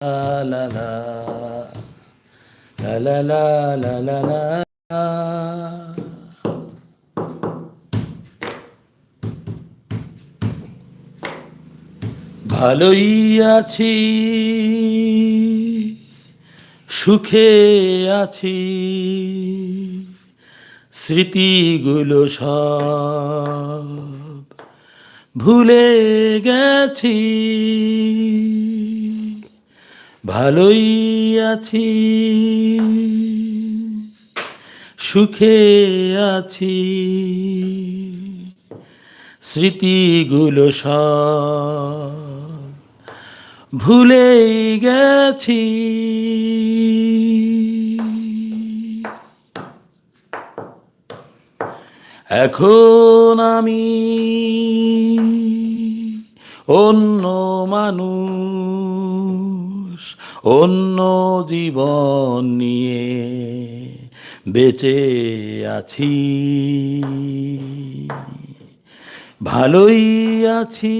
লা লা লা লা লা লা ভালোই আছি সুখে আছি। স্মৃতিগুলো সব ভুলে গেছি। ভালোই আছি সুখে আছি। স্মৃতিগুলো সব ভুলে গেছি। এখন আমি অন্য মানুষ। অন্য জীবন নিয়ে বেঁচে আছি। ভালোই আছি।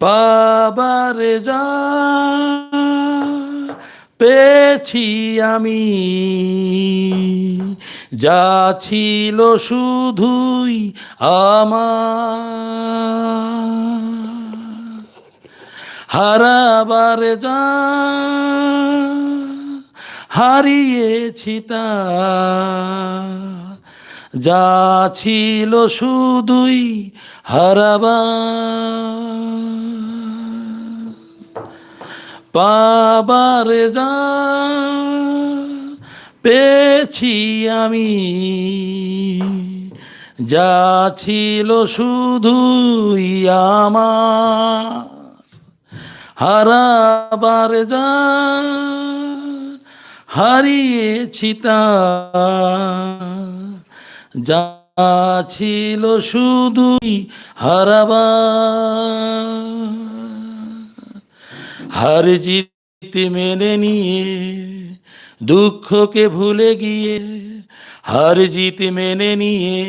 পাবারে যা পেয়েছি আমি। যা ছিল শুধুই আমার। হারাবার যা হারিয়েছি তা যা ছিল শুধুই হারাবার। পাবার যা পেয়েছি আমি, যা ছিল শুধুই আমার। হারাবার যা হারিয়েছি তা, যা ছিল শুধুই হারাবার। হার জিত মেনে নিয়ে, দুঃখকে ভুলে গিয়ে, হার জিত মেনে নিয়ে,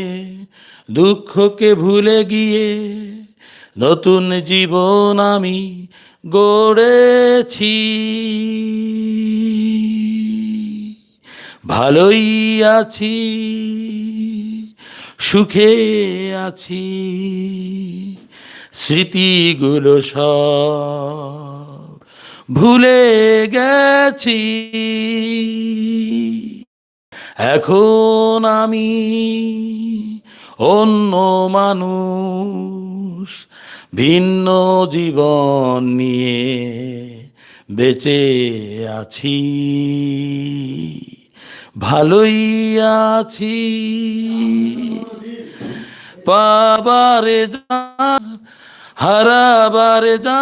দুঃখকে ভুলে গিয়ে, নতুন জীবন আমি গড়েছি। ভালোই আছি, সুখে আছি, স্মৃতিগুলো সব ভুলে গেছি। এখন আমি অন্য মানুষ, ভিন্ন জীবন নিয়ে বেঁচে আছি। ভালোই আছি। পাবারে যা হারাবারে যা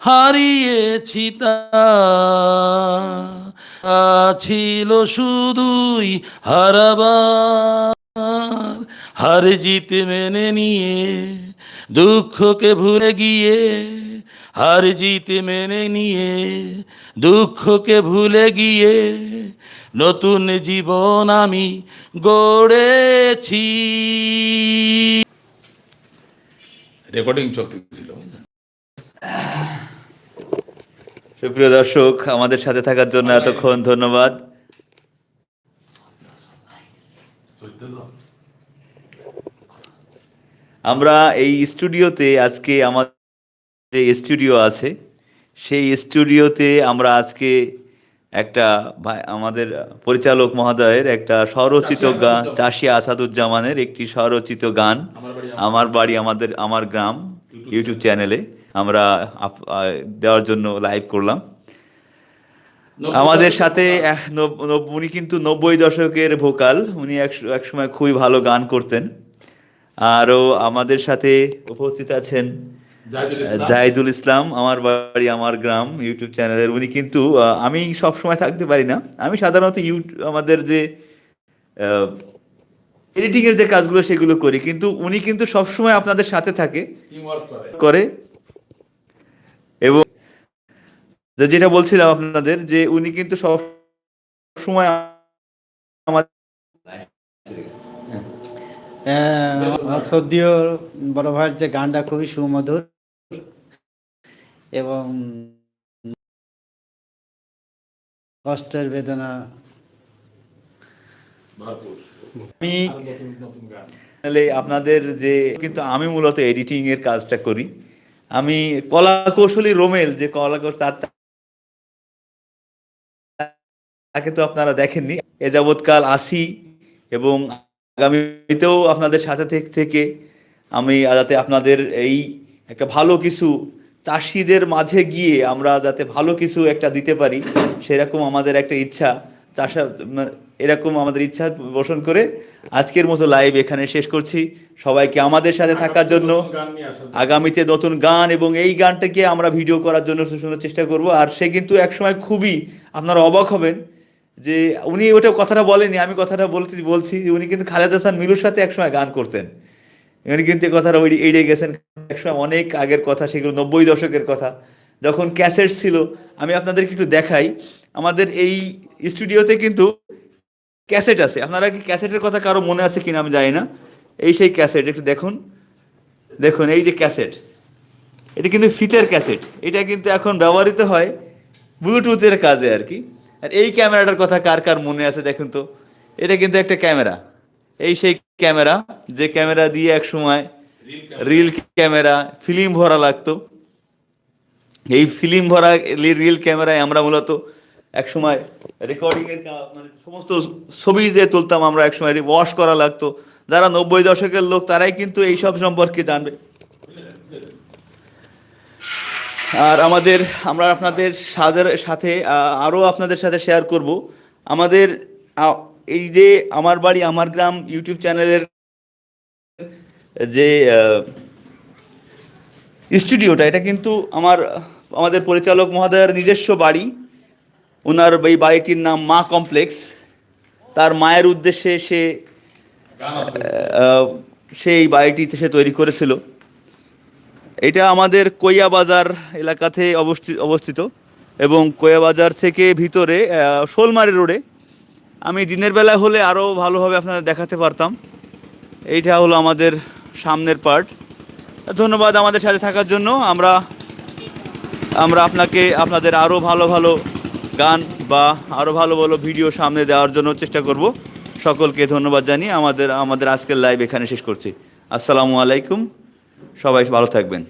হারিয়েছি তা। ছিল শুধুই হারাবার। হার জিত মেনে নিয়ে, দুঃখকে ভুলে গিয়ে, হার জিত মেনে নিয়ে, দুঃখকে ভুলে গিয়ে, নতুন জীবন আমি গড়েছি। রেকর্ডিং চলতেছিল। সুপ্রিয় দর্শক আমাদের সাথে থাকার জন্য এতক্ষণ ধন্যবাদ। আমরা এই স্টুডিওতে আজকে আমাদের যে স্টুডিও আছে সেই স্টুডিওতে আমরা আজকে একটা ভাই- আমাদের পরিচালক মহোদয়ের একটা স্বরচিত গান চাষি আসাদুজ্জামানের একটি স্বরচিত গান আমার বাড়ি আমাদের আমার গ্রাম ইউটিউব চ্যানেলে আমরা আপ- দেওয়ার জন্য লাইভ করলাম। আমাদের সাথে উনি কিন্তু নব্বই দশকের ভোকাল। উনি এক এক সময় খুবই ভালো গান করতেন। আরও আমাদের সাথে উপস্থিত আছেন জাহিদুল ইসলাম। আমার বাড়ি আমার গ্রাম ইউটিউব চ্যানেলের উনি কিন্তু আমি সব সময় থাকতে পারি না। আমি সাধারণত ইউটিউব আমাদের যে এডিটিং এর যে কাজগুলো সেগুলো করি। কিন্তু উনি কিন্তু সব সময় আপনাদের সাথে থাকে। করে এবং যে যেটা বলছিলাম আপনাদের যে উনি কিন্তু সব সময় আমার হ্যাঁ, সদ্যীয় বড় ভাইয়ের যে গানটা খুবই সুমধুর এবং কষ্টের বেদনা। আমি আপনাদের যে কিন্তু আমি মূলত এডিটিং এর কাজটা করি। আমি কলা কৌশলী রোমেল যে কলা তার তাকে তো আপনারা দেখেননি এ যাবৎকাল আসি এবং আগামীতেও আপনাদের সাথে থেকে আমি যাতে আপনাদের এই একটা ভালো কিছু চাষিদের মাঝে গিয়ে আমরা যাতে ভালো কিছু একটা দিতে পারি সেরকম আমাদের একটা ইচ্ছা চাষা মানে এরকম আমাদের ইচ্ছা পোষণ করে আজকের মতো লাইভ এখানে শেষ করছি। সবাইকে আমাদের সাথে থাকার জন্য আগামীতে নতুন গান এবং এই গানটাকে আমরা ভিডিও করার জন্য সুন্দর চেষ্টা করব। আর সে কিন্তু একসময় খুবই আপনারা অবাক হবেন যে উনি ওটা কথাটা বলেনি আমি কথাটা বলতে, বলছি যে উনি কিন্তু খালেদ হাসান মিলুর সাথে একসময় গান করতেন। উনি কিন্তু কথাটা ওই এড়িয়ে গেছেন, একসময় অনেক আগের কথা, সেগুলো নব্বই দশকের কথা। যখন ক্যাসেট ছিল, আমি আপনাদেরকে একটু দেখাই, আমাদের এই স্টুডিওতে কিন্তু ক্যাসেট আছে। আপনারা কি ক্যাসেটের কথা কারও মনে আছে কিনা আমি জানি না। এই সেই ক্যাসেট, একটু দেখুন। দেখুন, এই যে ক্যাসেট, এটা কিন্তু ফিতের ক্যাসেট। এটা কিন্তু এখন ব্যবহৃত হয় ব্লুটুথের কাজে আর কি। আর এই ক্যামেরাটার কথা কার কার মনে আছে দেখুন তো? এটা কিন্তু একটা ক্যামেরা। এই সেই ক্যামেরা যে ক্যামেরা দিয়ে এক সময় রিল ক্যামেরা ফিল্ম ভরা লাগতো। এই ফিল্ম ভরা রিল ক্যামেরায় আমরা মূলত এক সময় রেকর্ডিং এর মানে সমস্ত ছবি যে তুলতাম আমরা এক সময় ওয়াশ করা লাগতো। যারা নব্বই দশকের লোক তারাই কিন্তু এইসব সম্পর্কে জানবে। আর আমাদের আমরা আপনাদের সাদের সাথে আরও আপনাদের সাথে শেয়ার করব। আমাদের এই যে আমার বাড়ি আমার গ্রাম ইউটিউব চ্যানেলের যে স্টুডিওটা এটা কিন্তু আমার আমাদের পরিচালক মহোদয়ের নিজস্ব বাড়ি। ওনার এই বাড়িটির নাম মা কমপ্লেক্স। তার মায়ের উদ্দেশ্যে সে সেই বাড়িটি সে তৈরি করেছিল। এটা আমাদের কোয়া বাজার এলাকাতে অবস্থিত অবস্থিত এবং কোয়া বাজার থেকে ভিতরে শোলমারি রোডে। আমি দিনের বেলা হলে আরও ভালোভাবে আপনাদের দেখাতে পারতাম। এইটা হলো আমাদের সামনের পার্ট। ধন্যবাদ আমাদের সাথে থাকার জন্য। আমরা আমরা আপনাকে, আপনাদের আরও ভালো ভালো গান বা আরও ভালো ভালো ভিডিও সামনে দেওয়ার জন্য চেষ্টা করব। সকলকে ধন্যবাদ জানিয়ে আমাদের আমাদের আজকের লাইভ এখানে শেষ করছি। আসসালামু আলাইকুম। সবাই ভালো থাকবেন।